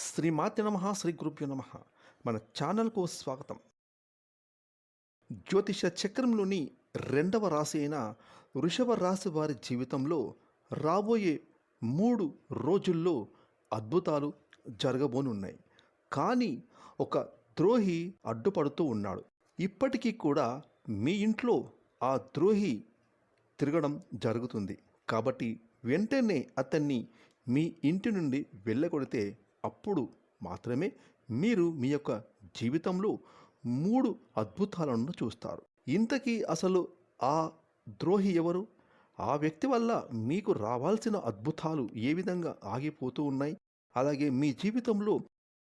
శ్రీమాతి నమ శ్రీ గురుభ్యో నమ. మన ఛానల్కు స్వాగతం. జ్యోతిష చక్రంలోని రెండవ రాశి అయిన వృషభ రాశి వారి జీవితంలో రాబోయే మూడు రోజుల్లో అద్భుతాలు జరగబోనున్నాయి. కానీ ఒక ద్రోహి అడ్డుపడుతూ ఉన్నాడు. ఇప్పటికీ కూడా మీ ఇంట్లో ఆ ద్రోహి తిరగడం జరుగుతుంది. కాబట్టి వెంటనే అతన్ని మీ ఇంటి నుండి వెళ్ళగొడితే అప్పుడు మాత్రమే మీరు మీ యొక్క జీవితంలో మూడు అద్భుతాలను చూస్తారు. ఇంతకీ అసలు ఆ ద్రోహి ఎవరు? ఆ వ్యక్తి వల్ల మీకు రావాల్సిన అద్భుతాలు ఏ విధంగా ఆగిపోతూ ఉన్నాయి? అలాగే మీ జీవితంలో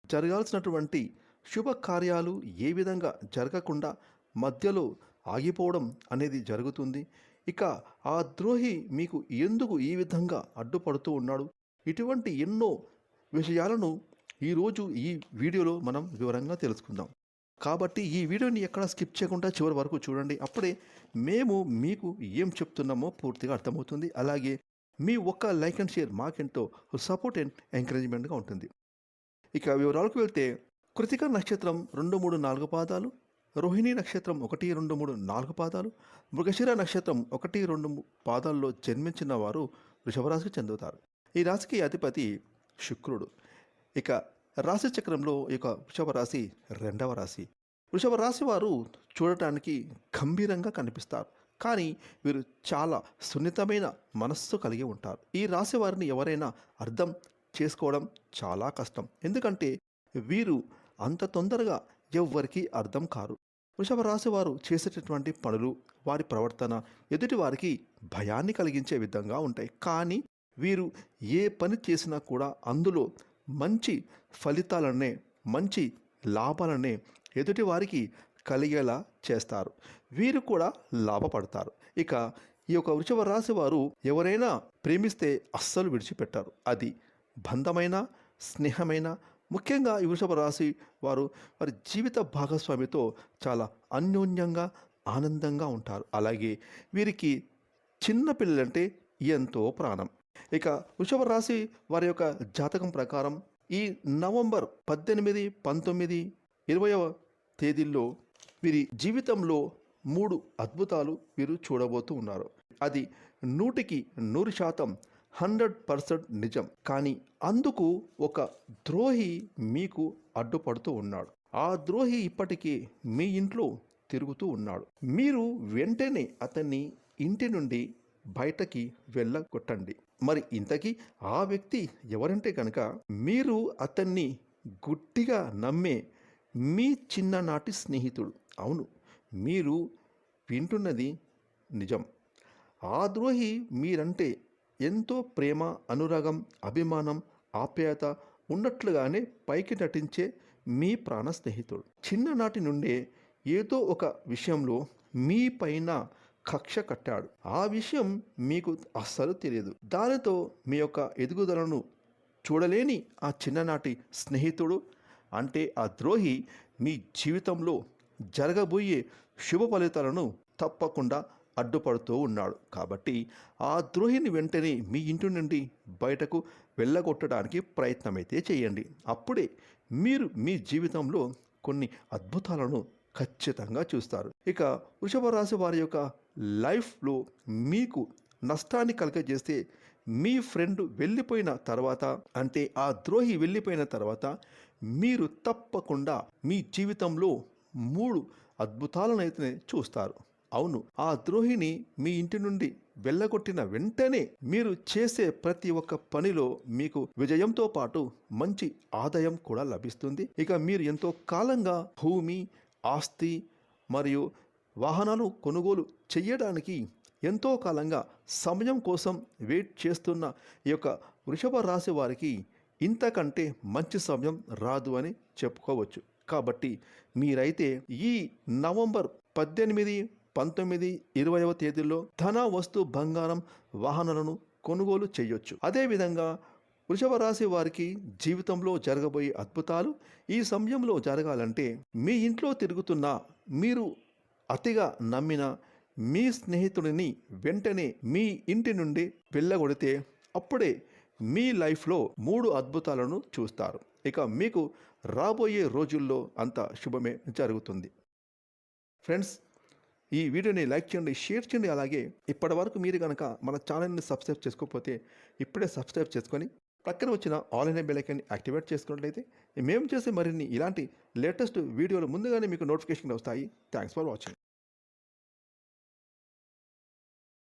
జరగాల్సినటువంటి శుభకార్యాలు ఏ విధంగా జరగకుండా మధ్యలో ఆగిపోవడం అనేది జరుగుతుంది. ఇక ఆ ద్రోహి మీకు ఎందుకు ఈ విధంగా అడ్డుపడుతూ ఉన్నాడు? ఇటువంటి ఎన్నో విషయాలను ఈరోజు ఈ వీడియోలో మనం వివరంగా తెలుసుకుందాం. కాబట్టి ఈ వీడియోని ఎక్కడ స్కిప్ చేయకుండా చివరి వరకు చూడండి. అప్పుడే మేము మీకు ఏం చెప్తున్నామో పూర్తిగా అర్థమవుతుంది. అలాగే మీ ఒక్క లైక్ అండ్ షేర్ మాకెంతో సపోర్ట్ అండ్ ఎంకరేజ్మెంట్గా ఉంటుంది. ఇక వివరాలకు వెళ్తే కృతిక నక్షత్రం రెండు మూడు నాలుగు పాదాలు రోహిణి నక్షత్రం ఒకటి రెండు మూడు నాలుగు పాదాలు మృగశిర నక్షత్రం ఒకటి రెండు పాదాల్లో జన్మించిన వారు వృషభరాశికి చెందుతారు. ఈ రాశికి అధిపతి శుక్రుడు. ఇక రాశి చక్రంలో ఈ యొక్క వృషభ రాశి రెండవ రాశి. వృషభ రాశి వారు చూడటానికి గంభీరంగా కనిపిస్తారు. కానీ వీరు చాలా సున్నితమైన మనస్సు కలిగి ఉంటారు. ఈ రాశి వారిని ఎవరైనా అర్థం చేసుకోవడం చాలా కష్టం. ఎందుకంటే వీరు అంత తొందరగా ఎవ్వరికీ అర్థం కారు. వృషభ రాశి వారు చేసేటటువంటి పనులు వారి ప్రవర్తన ఎదుటి వారికి భయాన్ని కలిగించే విధంగా ఉంటాయి. కానీ వీరు ఏ పని చేసినా కూడా అందులో మంచి ఫలితాలనే మంచి లాభాలనే ఎదుటి వారికి కలిగేలా చేస్తారు. వీరు కూడా లాభపడతారు. ఇక ఈ యొక్క వృషభ రాశి వారు ఎవరైనా ప్రేమిస్తే అస్సలు విడిచిపెట్టారు. అది బంధమైన స్నేహమైన ముఖ్యంగా ఈ వృషభ రాశి వారు వారి జీవిత భాగస్వామితో చాలా అన్యోన్యంగా ఆనందంగా ఉంటారు. అలాగే వీరికి చిన్న పిల్లలంటే ఎంతో ప్రాణం. ఇక వృషభ రాశి వారి యొక్క జాతకం ప్రకారం ఈ నవంబర్ పద్దెనిమిది పంతొమ్మిది ఇరవయవ తేదీల్లో వీరి జీవితంలో మూడు అద్భుతాలు వీరు చూడబోతూ ఉన్నారు. అది నూటికి నూరు శాతం హండ్రెడ్ పర్సెంట్ నిజం. కానీ అందుకు ఒక ద్రోహి మీకు అడ్డుపడుతూ ఉన్నాడు. ఆ ద్రోహి ఇప్పటికీ మీ ఇంట్లో తిరుగుతూ ఉన్నాడు. మీరు వెంటనే అతన్ని ఇంటి నుండి బయటకి వెళ్ళగొట్టండి. మరి ఇంతకీ ఆ వ్యక్తి ఎవరంటే కనుక మీరు అతన్ని గుట్టిగా నమ్మే మీ చిన్ననాటి స్నేహితుడు. అవును మీరు వింటున్నది నిజం. ఆ ద్రోహి మీరంటే ఎంతో ప్రేమ అనురాగం అభిమానం ఆప్యాయత ఉన్నట్లుగానే పైకి నటించే మీ ప్రాణ స్నేహితుడు. చిన్ననాటి నుండే ఏదో ఒక విషయంలో మీ పైన కక్ష కట్టాడు. ఆ విషయం మీకు అస్సలు తెలియదు. దానితో మీ యొక్క ఎదుగుదలను చూడలేని ఆ చిన్ననాటి స్నేహితుడు అంటే ఆ ద్రోహి మీ జీవితంలో జరగబోయే శుభ ఫలితాలను తప్పకుండా అడ్డుపడుతూ ఉన్నాడు. కాబట్టి ఆ ద్రోహిని వెంటనే మీ ఇంటి నుండి బయటకు వెళ్ళగొట్టడానికి ప్రయత్నమైతే చేయండి. అప్పుడే మీరు మీ జీవితంలో కొన్ని అద్భుతాలను ఖచ్చితంగా చూస్తారు. ఇక వృషభ రాశి వారి యొక్క లైఫ్లో మీకు నష్టాన్ని కలగజేస్తే మీ ఫ్రెండ్ వెళ్ళిపోయిన తర్వాత అంటే ఆ ద్రోహి వెళ్ళిపోయిన తర్వాత మీరు తప్పకుండా మీ జీవితంలో మూడు అద్భుతాలను అయితే చూస్తారు. అవును ఆ ద్రోహిని మీ ఇంటి నుండి వెళ్ళగొట్టిన వెంటనే మీరు చేసే ప్రతి ఒక్క పనిలో మీకు విజయంతో పాటు మంచి ఆదాయం కూడా లభిస్తుంది. ఇక మీరు ఎంతో కాలంగా భూమి ఆస్తి మరియు వాహనాలు కొనుగోలు చేయడానికి ఎంతో కాలంగా సమయం కోసం వెయిట్ చేస్తున్న ఈ యొక్క వృషభ రాశి వారికి ఇంతకంటే మంచి సమయం రాదు అని చెప్పుకోవచ్చు. కాబట్టి మీరైతే ఈ నవంబర్ పద్దెనిమిది పంతొమ్మిది ఇరవైవ తేదీల్లో ధన వస్తు బంగారం వాహనాలను కొనుగోలు చేయొచ్చు అదేవిధంగా వృషభ రాశి వారికి జీవితంలో జరగబోయే అద్భుతాలు ఈ సమయంలో జరగాలంటే మీ ఇంట్లో తిరుగుతున్న మీరు అతిగా నమ్మిన మీ స్నేహితుడిని వెంటనే మీ ఇంటి నుండి వెళ్ళగొడితే అప్పుడే మీ లైఫ్లో మూడు అద్భుతాలను చూస్తారు. ఇక మీకు రాబోయే రోజుల్లో అంత శుభమే జరుగుతుంది. ఫ్రెండ్స్ ఈ వీడియోని లైక్ చేయండి షేర్ చేయండి. అలాగే ఇప్పటి వరకు మీరు కనుక మన ఛానల్ని సబ్స్క్రైబ్ చేసుకోకపోతే ఇప్పుడే సబ్స్క్రైబ్ చేసుకొని పక్కన వచ్చిన ఆల్ ఇండియా యాక్టివేట్ చేసుకున్నట్లయితే మేము చేసే మరిన్ని ఇలాంటి లేటెస్ట్ వీడియోలు ముందుగానే మీకు నోటిఫికేషన్ వస్తాయి. Thanks for watching.